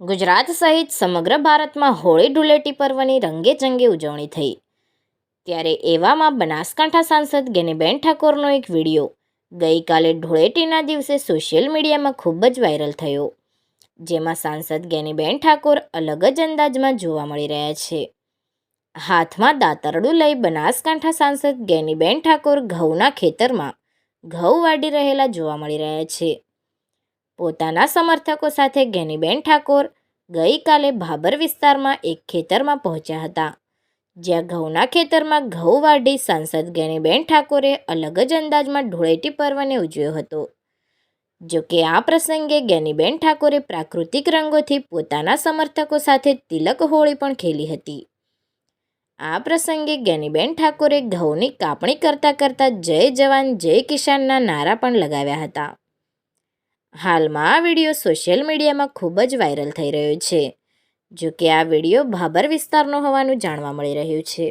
ગુજરાત સહિત સમગ્ર ભારતમાં હોળી ધૂળેટી પર્વની રંગેચંગે ઉજવણી થઈ. ત્યારે એવામાં બનાસકાંઠા સાંસદ ગેનીબેન ઠાકોરનો એક વીડિયો ગઈકાલે ધૂળેટીના દિવસે સોશિયલ મીડિયામાં ખૂબ જ વાયરલ થયો, જેમાં સાંસદ ગેનીબેન ઠાકોર અલગ જ અંદાજમાં જોવા મળી રહ્યા છે. હાથમાં દાતરડું લઈ બનાસકાંઠા સાંસદ ગેનીબેન ઠાકોર ઘઉંના ખેતરમાં ઘઉં વાડી રહેલા જોવા મળી રહ્યા છે. પોતાના સમર્થકો સાથે ગેનીબેન ઠાકોર ગઈકાલે ભાબર વિસ્તારમાં એક ખેતરમાં પહોંચ્યા હતા. જ્યાં ઘઉંના ખેતરમાં ઘઉં વાઢી સાંસદ ગેનીબેન ઠાકોરે અલગ જ અંદાજમાં ધૂળેટી પર્વને ઉજવ્યો હતો. જો કે આ પ્રસંગે ગેનીબેન ઠાકોરે પ્રાકૃતિક રંગોથી પોતાના સમર્થકો સાથે તિલક હોળી પણ ખેલી હતી. આ પ્રસંગે ગેનીબેન ઠાકોરે ઘઉંની કાપણી કરતાં કરતાં જય જવાન જય કિસાનના નારા પણ લગાવ્યા હતા. હાલમાં આ વીડિયો સોશિયલ મીડિયામાં ખૂબ જ વાયરલ થઈ રહ્યો છે જો કે આ વીડિયો ભાબર વિસ્તારનો હોવાનું જાણવા મળી રહ્યું છે.